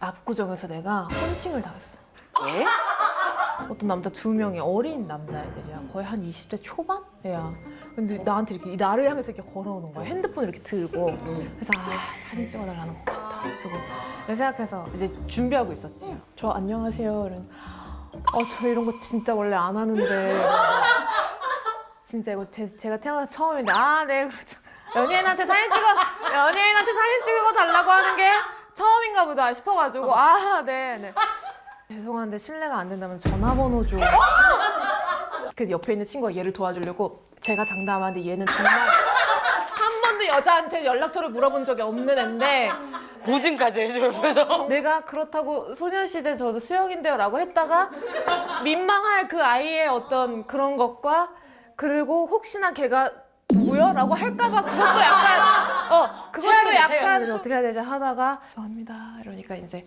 압구정에서 내가 헌팅을 당했어. 예? 어떤 남자 두 명이 어린 남자애들이야. 거의 한 20대 초반? 애야. 근데 나한테 이렇게 나를 향해서 이렇게 걸어오는 거야. 핸드폰을 이렇게 들고. 그래서 아 사진 찍어달라는 것 같다. 그리고 내가 생각해서 이제 준비하고 있었지. 저 안녕하세요. 이런. 어 저 이런 거 진짜 원래 안 하는데. 진짜 이거 제, 제가 태어나서 처음인데 아 네 그렇죠. 연예인한테 사진 찍어 연예인한테 사진 찍어 달라고 하는 게 처음인가 보다 싶어가지고 아 네 네. 죄송한데 실례가 안 된다면 전화번호 좀. 그 옆에 있는 친구가 얘를 도와주려고 제가 장담하는데 얘는 정말 한 번도 여자한테 연락처를 물어본 적이 없는 앤데 고증까지 해줘 옆에서. 내가 그렇다고 소녀시대 저도 수영인데요라고 했다가 민망할 그 아이의 어떤 그런 것과 그리고 혹시나 걔가 누구요? 라고 할까봐 그것도 약간 어 그것도 최악이네, 약간 최악이네. 어떻게 해야 되지 하다가 죄송합니다 이러니까 이제